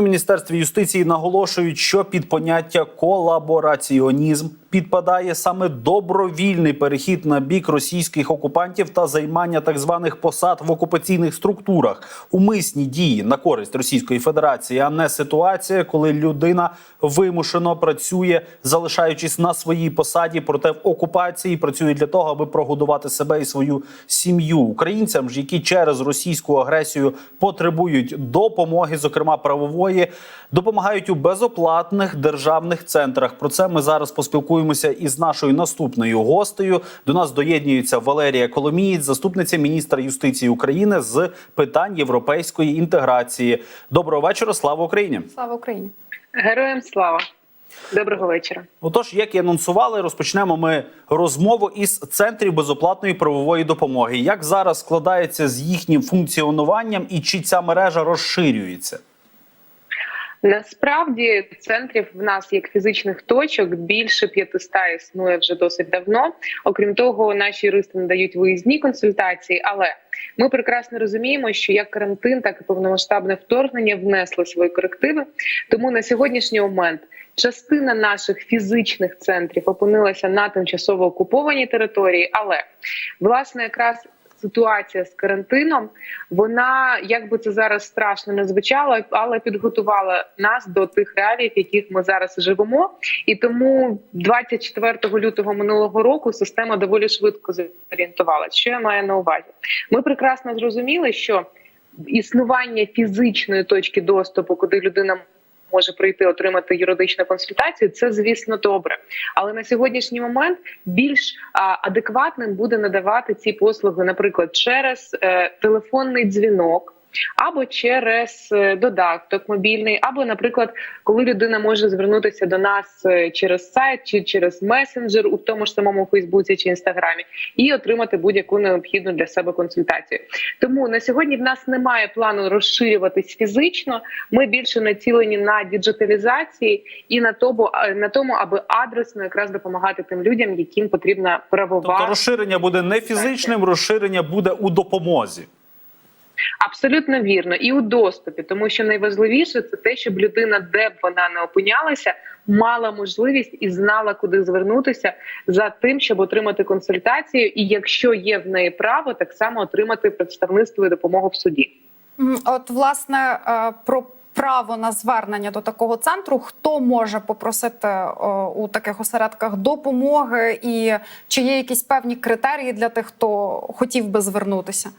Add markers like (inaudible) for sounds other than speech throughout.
у міністерстві юстиції наголошують, що під поняття колабораціонізм підпадає саме добровільний перехід на бік російських окупантів та займання так званих посад в окупаційних структурах, умисні дії на користь Російської Федерації, а не ситуація, коли людина вимушено працює, залишаючись на своїй посаді, проте в окупації працює для того, аби прогодувати себе і свою сім'ю українцям, ж які через російську агресію потребують допомоги, зокрема правової, допомагають у безоплатних державних центрах. Про це ми зараз поспілкуємося із нашою наступною гостею. До нас доєднується Валерія Коломієць, заступниця міністра юстиції України з питань європейської інтеграції. Доброго вечора, слава Україні! Слава Україні! Героям слава! Доброго вечора. Отож, як і анонсували, розпочнемо ми розмову із центрів безоплатної правової допомоги. Як зараз складається з їхнім функціонуванням і чи ця мережа розширюється? Насправді центрів в нас як фізичних точок більше 500 існує вже досить давно. Окрім того, наші юристи надають виїзні консультації, але ми прекрасно розуміємо, що як карантин, так і повномасштабне вторгнення внесли свої корективи. Тому на сьогоднішній момент частина наших фізичних центрів опинилася на тимчасово окупованій території, але власне якраз. Ситуація з карантином, вона як би це зараз страшно не звучало, але підготувала нас до тих реалій, в яких ми зараз живемо. І тому 24 лютого минулого року система доволі швидко зорієнтувалася. Що я маю на увазі? Ми прекрасно зрозуміли, що існування фізичної точки доступу, куди людина може прийти отримати юридичну консультацію, це звісно добре. Але на сьогоднішній момент більш адекватним буде надавати ці послуги, наприклад, через е, телефонний дзвінок. Або через е, додаток мобільний, або, наприклад, коли людина може звернутися до нас е, через сайт чи через месенджер у тому ж самому Фейсбуці чи Інстаграмі, і отримати будь-яку необхідну для себе консультацію. Тому на сьогодні в нас немає плану розширюватись фізично. Ми більше націлені на діджиталізації і на тому, на тому, аби адресно якраз допомагати тим людям, яким потрібна правова Тобто розширення буде не фізичним, розширення буде у допомозі. Абсолютно вірно, і у доступі, тому що найважливіше це те, щоб людина, де б вона не опинялася, мала можливість і знала, куди звернутися за тим, щоб отримати консультацію, і якщо є в неї право, так само отримати представництво і допомогу в суді. От власне е, про право на звернення до такого центру, хто може попросити у таких осередках допомоги, і чи є якісь певні критерії для тих, хто хотів би звернутися?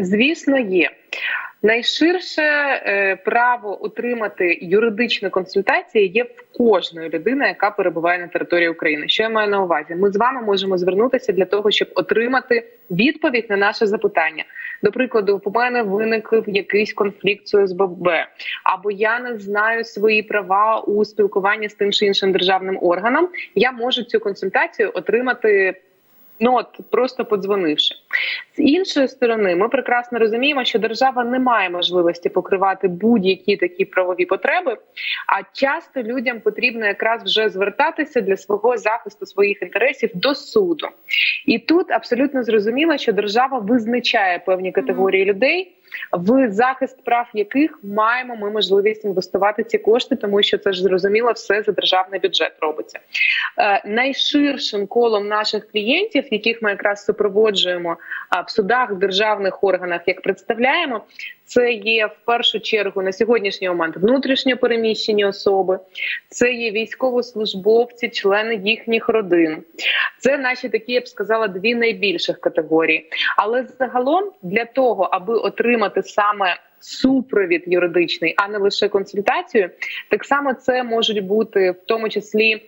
Звісно, є. Найширше е, право отримати юридичну консультацію є в кожної людини, яка перебуває на території України. Що я маю на увазі? Ми з вами можемо звернутися для того, щоб отримати відповідь на наше запитання. До прикладу, у мене виник якийсь конфлікт з ОСББ, або я не знаю свої права у спілкуванні з тим чи іншим державним органом. Я можу цю консультацію отримати. Ну от просто подзвонивши з іншої сторони, ми прекрасно розуміємо, що держава не має можливості покривати будь-які такі правові потреби. А часто людям потрібно якраз вже звертатися для свого захисту своїх інтересів до суду. І тут абсолютно зрозуміло, що держава визначає певні категорії людей. В захист прав яких маємо ми можливість інвестувати ці кошти, тому що це ж зрозуміло, все за державний бюджет робиться. Е, найширшим колом наших клієнтів, яких ми якраз супроводжуємо в судах, в державних органах, як представляємо, це є в першу чергу на сьогоднішній момент внутрішньо переміщені особи, це є військовослужбовці, члени їхніх родин. Це наші такі, я б сказала, дві найбільших категорії. Але загалом для того, аби отримати саме супровід юридичний, а не лише консультацію, так само це можуть бути в тому числі.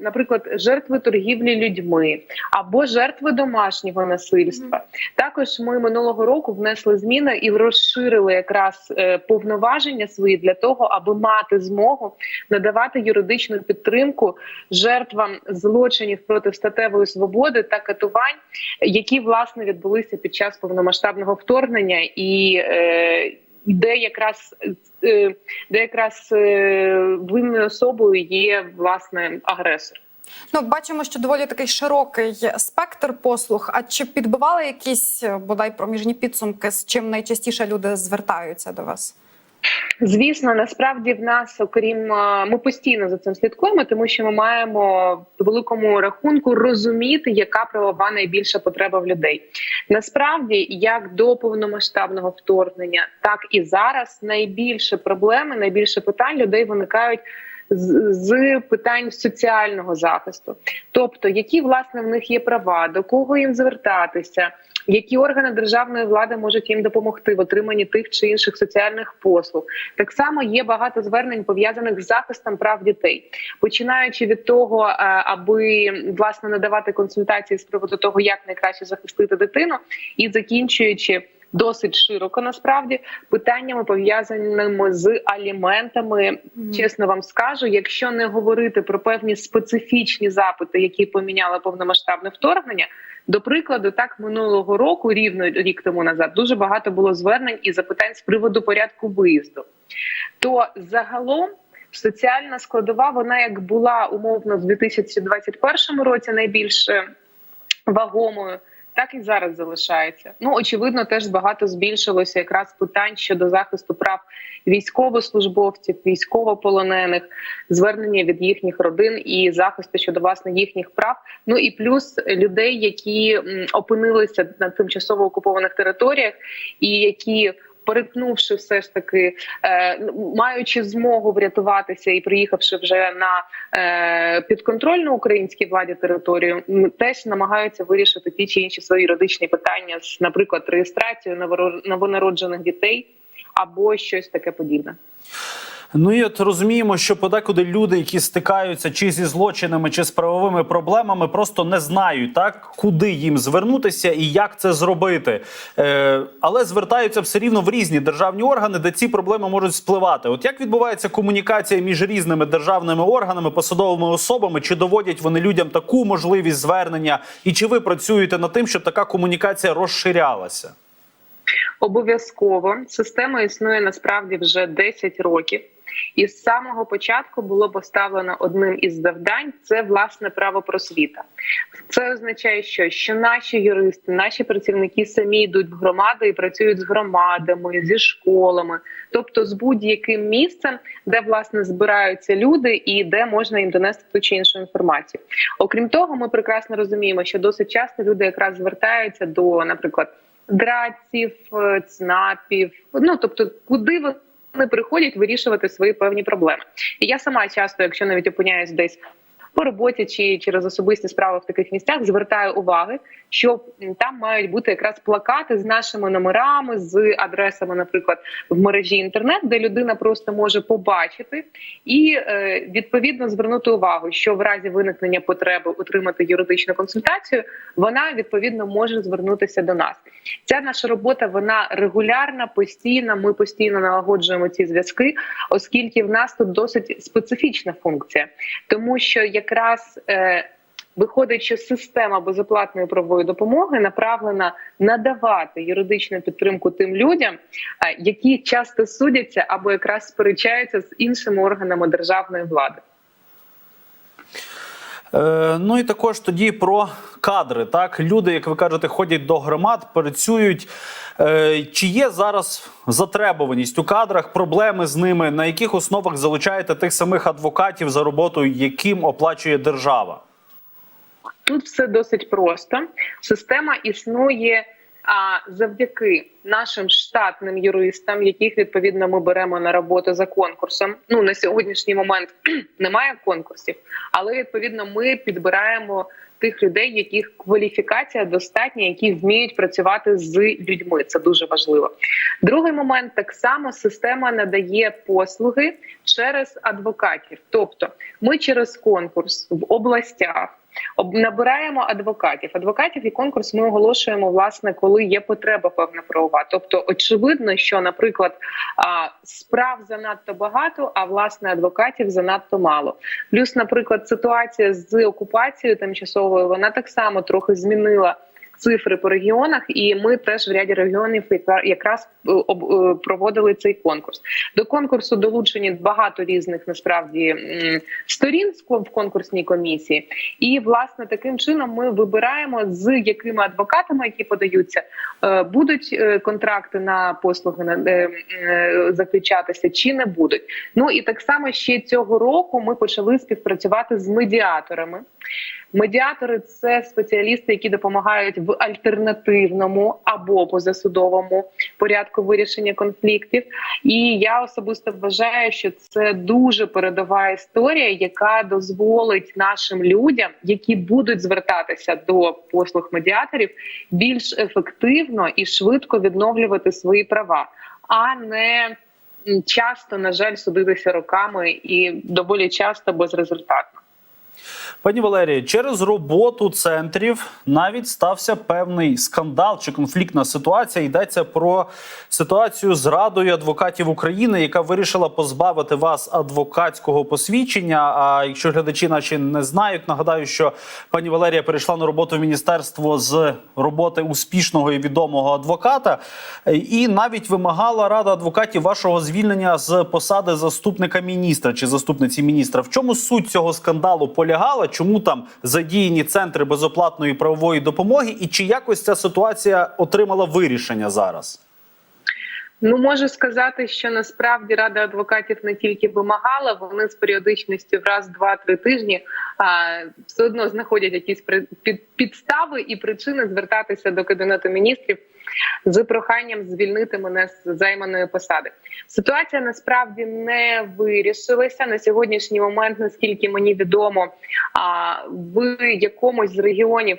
Наприклад, жертви торгівлі людьми або жертви домашнього насильства. Також ми минулого року внесли зміни і розширили якраз е, повноваження свої для того, аби мати змогу надавати юридичну підтримку жертвам злочинів проти статевої свободи та катувань, які власне відбулися під час повномасштабного вторгнення і. Е, де якраз е, де якраз винною особою є власне агресор. Ну, бачимо, що доволі такий широкий спектр послуг. А чи підбивали якісь бодай проміжні підсумки, з чим найчастіше люди звертаються до вас? Звісно, насправді в нас, окрім е, ми постійно за цим слідкуємо, тому що ми маємо в великому рахунку розуміти, яка правова найбільша потреба в людей. Насправді, як до повномасштабного вторгнення, так і зараз найбільше проблеми, найбільше питань людей виникають. З- З питань соціального захисту, тобто які власне в них є права, до кого їм звертатися, які органи державної влади можуть їм допомогти в отриманні тих чи інших соціальних послуг. Так само є багато звернень пов'язаних з захистом прав дітей, починаючи від того, е, аби власне надавати консультації з приводу того, як найкраще захистити дитину, і закінчуючи. Досить широко насправді питаннями пов'язаними з аліментами. Чесно вам скажу, якщо не говорити про певні специфічні запити, які поміняли повномасштабне вторгнення, до прикладу, так минулого року, рівно рік тому назад, дуже багато було звернень і запитань з приводу порядку виїзду. То загалом соціальна складова, вона як була умовно в 2021 році найбільш вагомою. Так і зараз залишається. Ну очевидно, теж багато збільшилося якраз питань щодо захисту прав військовослужбовців, військовополонених, звернення від їхніх родин і захисту щодо власне їхніх прав. Ну і плюс людей, які опинилися на тимчасово окупованих територіях, і які перетнувши все ж таки, е, маючи змогу врятуватися і приїхавши вже на е, підконтрольну українській владі територію, теж намагаються вирішити ті чи інші свої юридичні питання з, наприклад, реєстрацією новонароджених дітей або щось таке подібне. Ну і от розуміємо, що подекуди люди, які стикаються чи зі злочинами, чи з правовими проблемами, просто не знають так, куди їм звернутися і як це зробити. Е, але звертаються все рівно в різні державні органи, де ці проблеми можуть спливати. От як відбувається комунікація між різними державними органами, посадовими особами? Чи доводять вони людям таку можливість звернення? І чи ви працюєте над тим, щоб така комунікація розширялася? Обов'язково система існує насправді вже 10 років, і з самого початку було поставлено одним із завдань це власне право просвіта. Це означає, що, що наші юристи, наші працівники самі йдуть в громади і працюють з громадами, зі школами, тобто з будь-яким місцем, де власне збираються люди і де можна їм донести ту чи іншу інформацію. Окрім того, ми прекрасно розуміємо, що досить часто люди якраз звертаються до, наприклад драдців, е, ЦНАПів, ну тобто, куди вони приходять вирішувати свої певні проблеми. І я сама часто, якщо навіть опиняюсь десь по роботі чи через особисті справи в таких місцях, звертаю уваги, що там мають бути якраз плакати з нашими номерами, з адресами, наприклад, в мережі інтернет, де людина просто може побачити і е, відповідно звернути увагу, що в разі виникнення потреби отримати юридичну консультацію, вона відповідно може звернутися до нас. Ця наша робота вона регулярна, постійна. Ми постійно налагоджуємо ці зв'язки, оскільки в нас тут досить специфічна функція, тому що якраз е, виходить, що система безоплатної правової допомоги направлена надавати юридичну підтримку тим людям, е, які часто судяться або якраз сперечаються з іншими органами державної влади. Е, ну і також тоді про кадри. Так, люди, як ви кажете, ходять до громад, працюють. Е, чи є зараз затребуваність у кадрах, проблеми з ними? На яких основах залучаєте тих самих адвокатів за роботою, яким оплачує держава? Тут все досить просто. Система існує а, завдяки нашим штатним юристам, яких відповідно ми беремо на роботу за конкурсом. Ну на сьогоднішній момент (clears throat) немає конкурсів, але відповідно ми підбираємо тих людей, яких кваліфікація достатня, які вміють працювати з людьми. Це дуже важливо. Другий момент так само система надає послуги через адвокатів, тобто ми через конкурс в областях. Набираємо адвокатів. Адвокатів і конкурс ми оголошуємо власне, коли є потреба певна правова. Тобто, очевидно, що, наприклад, справ занадто багато, а власне адвокатів занадто мало. Плюс, наприклад, ситуація з окупацією тимчасовою вона так само трохи змінила цифри по регіонах, і ми теж в ряді регіонів якраз е, е, проводили цей конкурс. До конкурсу долучені багато різних насправді сторін в конкурсній комісії. І власне таким чином ми вибираємо з якими адвокатами, які подаються, е, будуть контракти на послуги на заключатися чи не будуть. Ну і так само ще цього року ми почали співпрацювати з медіаторами. Медіатори це спеціалісти, які допомагають в альтернативному або позасудовому порядку вирішення конфліктів. І я особисто вважаю, що це дуже передова історія, яка дозволить нашим людям, які будуть звертатися до послуг медіаторів, більш ефективно і швидко відновлювати свої права, а не часто, на жаль, судитися роками і доволі часто безрезультатно. Пані Валерії, через роботу центрів навіть стався певний скандал чи конфліктна ситуація. Йдеться про ситуацію з Радою адвокатів України, яка вирішила позбавити вас адвокатського посвідчення. А якщо глядачі наші не знають, нагадаю, що пані Валерія перейшла на роботу в міністерство з роботи успішного і відомого адвоката, і навіть вимагала рада адвокатів вашого звільнення з посади заступника міністра чи заступниці міністра. В чому суть цього скандалу полягала? Чому там задіяні центри безоплатної правової допомоги, і чи якось ця ситуація отримала вирішення зараз? Ну можу сказати, що насправді рада адвокатів не тільки вимагала, вони з періодичністю в раз, два-три тижні а, все одно знаходять якісь підстави і причини звертатися до кабінету міністрів з проханням звільнити мене з займаної посади. Ситуація насправді не вирішилася на сьогоднішній момент, наскільки мені відомо, а в якомусь з регіонів,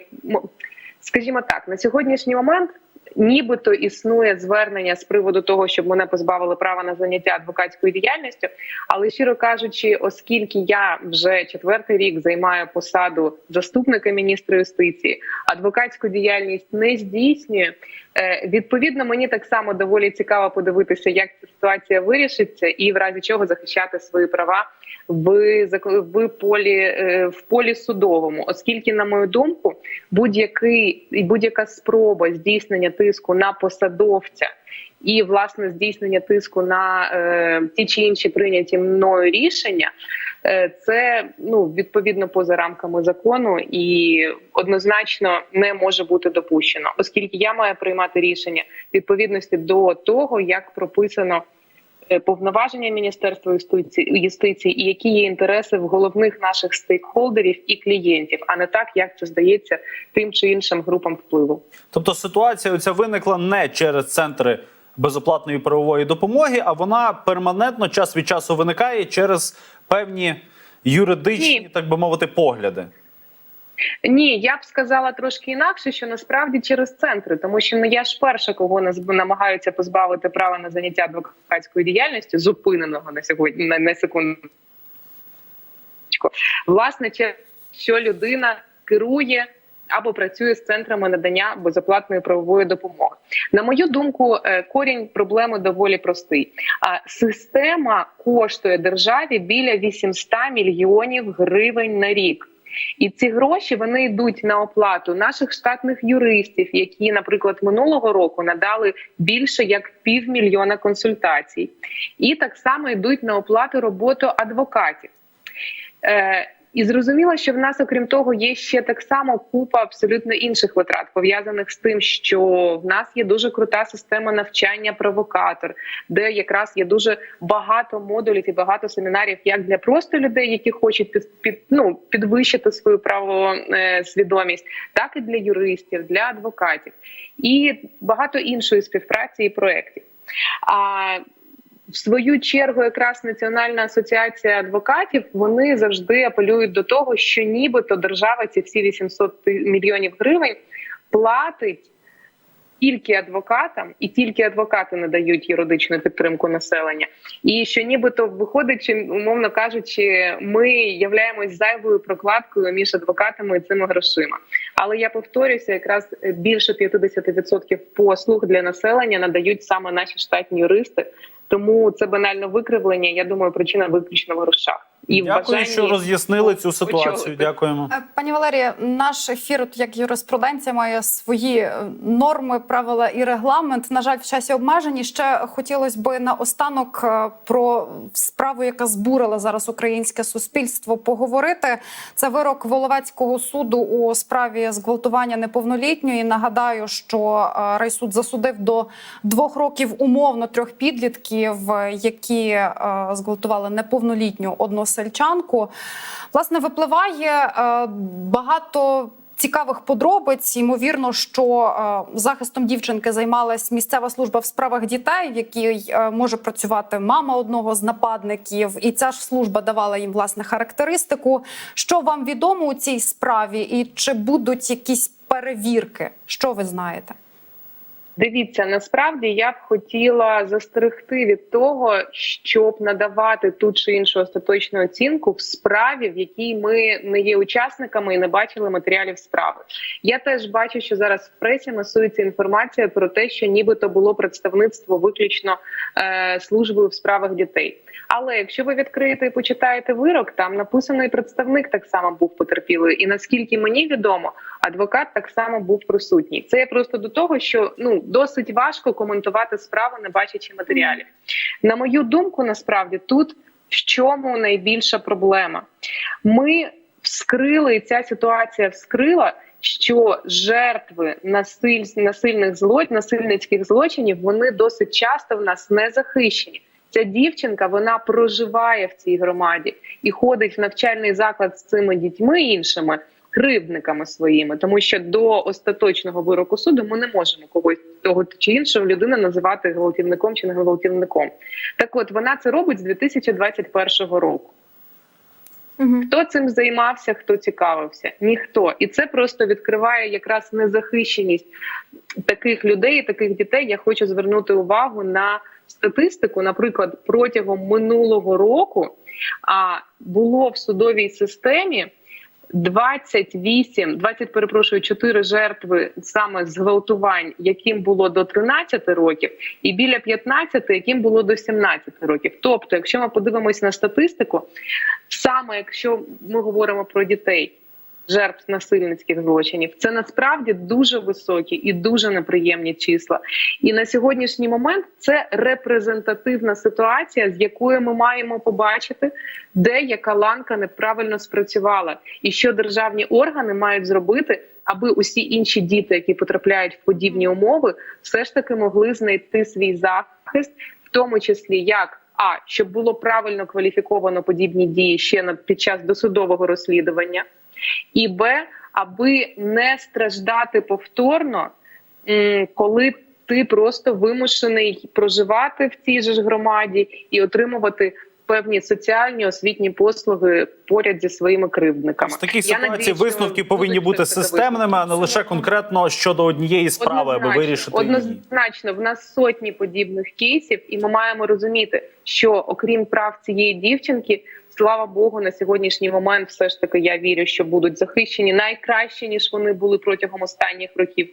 скажімо так, на сьогоднішній момент. Нібито існує звернення з приводу того, щоб мене позбавили права на заняття адвокатською діяльністю. Але щиро кажучи, оскільки я вже четвертий рік займаю посаду заступника міністра юстиції, адвокатську діяльність не здійснюю. Е, Відповідно, мені так само доволі цікаво подивитися, як ця ситуація вирішиться, і в разі чого захищати свої права в в полі е, в полі судовому, оскільки, на мою думку, будь-який будь-яка спроба здійснення тиску на посадовця і власне здійснення тиску на е, ті чи інші прийняті мною рішення. е, Це ну відповідно поза рамками закону і однозначно не може бути допущено, оскільки я маю приймати рішення відповідності до того, як прописано повноваження Міністерства юстиції, юстиції і які є інтереси в головних наших стейкхолдерів і клієнтів, а не так, як це здається тим чи іншим групам впливу. Тобто ситуація оця виникла не через центри безоплатної правової допомоги, а вона перманентно час від часу виникає через певні юридичні, Ні. так би мовити, погляди. Ні, я б сказала трошки інакше, що насправді через центри, тому що не я ж перша, кого нас намагаються позбавити права на заняття адвокатською діяльністю, зупиненого на сьогодні на, на секунду. Власне, що людина керує або працює з центрами надання безоплатної правової допомоги. На мою думку, е, корінь проблеми доволі простий. А система коштує державі біля 800 мільйонів гривень на рік. І ці гроші вони йдуть на оплату наших штатних юристів, які, наприклад, минулого року надали більше як півмільйона консультацій, і так само йдуть на оплату роботи адвокатів. Е, і зрозуміло, що в нас, окрім того, є ще так само купа абсолютно інших витрат, пов'язаних з тим, що в нас є дуже крута система навчання провокатор, де якраз є дуже багато модулів і багато семінарів, як для просто людей, які хочуть під, під ну підвищити свою правосвідомість, так і для юристів, для адвокатів, і багато іншої співпраці і проєктів. А в свою чергу, якраз Національна асоціація адвокатів вони завжди апелюють до того, що нібито держава ці всі 800 мільйонів гривень платить тільки адвокатам, і тільки адвокати надають юридичну підтримку населення. І що нібито чи, умовно кажучи, ми являємось зайвою прокладкою між адвокатами і цими грошима. Але я повторюся, якраз більше 50% послуг для населення надають саме наші штатні юристи. Тому це банально викривлення. Я думаю, причина виключно в грошах. І Дякую, бажанні що роз'яснили цю ситуацію. очолити. Дякуємо. Е, Пані Валерія, наш ефір, як юриспруденція, має свої е, норми, правила і регламент. На жаль, в часі обмежені. Ще хотілося би наостанок е, про справу, яка збурила зараз українське суспільство, поговорити. Це вирок Воловецького суду у справі зґвалтування неповнолітньої. Нагадаю, що райсуд засудив до двох років умовно трьох підлітків, які зґвалтували неповнолітню односельчанку. Власне, випливає е, багато. Цікавих подробиць ймовірно, що е, захистом дівчинки займалась місцева служба в справах дітей, в якій е, може працювати мама одного з нападників, і ця ж служба давала їм власне характеристику. Що вам відомо у цій справі, і чи будуть якісь перевірки? Що ви знаєте? Дивіться, насправді я б хотіла застерегти від того, щоб надавати ту чи іншу остаточну оцінку в справі, в якій ми не є учасниками і не бачили матеріалів справи. Я теж бачу, що зараз в пресі масується інформація про те, що нібито було представництво виключно е, службою в справах дітей. Але якщо ви відкриєте і почитаєте вирок, там написано і представник так само був потерпілий. І наскільки мені відомо, адвокат так само був присутній. Це я просто до того, що ну досить важко коментувати справу, не бачачи матеріалів. На мою думку, насправді тут в чому найбільша проблема? Ми вскрили, і ця ситуація вскрила. Що жертви насиль... насильних зло... насильницьких злочинів вони досить часто в нас не захищені. Ця дівчинка вона проживає в цій громаді і ходить в навчальний заклад з цими дітьми іншими кривдниками своїми, тому що до остаточного вироку суду ми не можемо когось того чи іншого людину називати гвалтівником чи не гвалтівником. Так, от вона це робить з 2021 року. Угу. Хто цим займався, хто цікавився? Ніхто, і це просто відкриває якраз незахищеність таких людей, таких дітей. Я хочу звернути увагу на статистику. Наприклад, протягом минулого року а було в судовій системі 28, 20, перепрошую, 4 жертви саме зґвалтувань, яким було до 13 років, і біля 15, яким було до 17 років. Тобто, якщо ми подивимось на статистику, саме якщо ми говоримо про дітей. Жертв насильницьких злочинів це насправді дуже високі і дуже неприємні числа. І на сьогоднішній момент це репрезентативна ситуація, з якою ми маємо побачити, де яка ланка неправильно спрацювала, і що державні органи мають зробити, аби усі інші діти, які потрапляють в подібні умови, все ж таки могли знайти свій захист, в тому числі як. А щоб було правильно кваліфіковано подібні дії ще на під час досудового розслідування, і Б, аби не страждати повторно, коли ти просто вимушений проживати в цій же ж громаді і отримувати певні соціальні освітні послуги поряд зі своїми кривдниками. Таких Я ситуацій висновки повинні бути системними, а не лише конкретно щодо однієї справи, аби Однозначно, вирішити її. однозначно. В нас сотні подібних кейсів, і ми маємо розуміти, що окрім прав цієї дівчинки, слава Богу, на сьогоднішній момент все ж таки я вірю, що будуть захищені найкраще ніж вони були протягом останніх років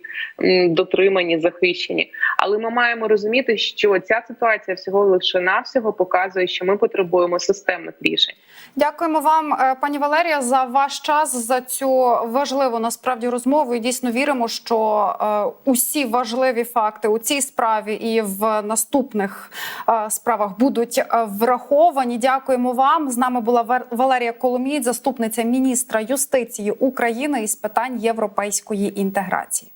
дотримані, захищені. Але ми маємо розуміти, що ця ситуація всього лише навсього показує, що ми потребуємо системних рішень. Дякуємо вам, е, пані Валерія, за ваш час за цю важливу насправді розмову. І дійсно віримо, що е, усі важливі факти у цій справі і в наступних е, справах будуть враховані. Дякуємо вам. З нами була Вер- Валерія Коломієць, заступниця міністра юстиції України із питань європейської інтеграції.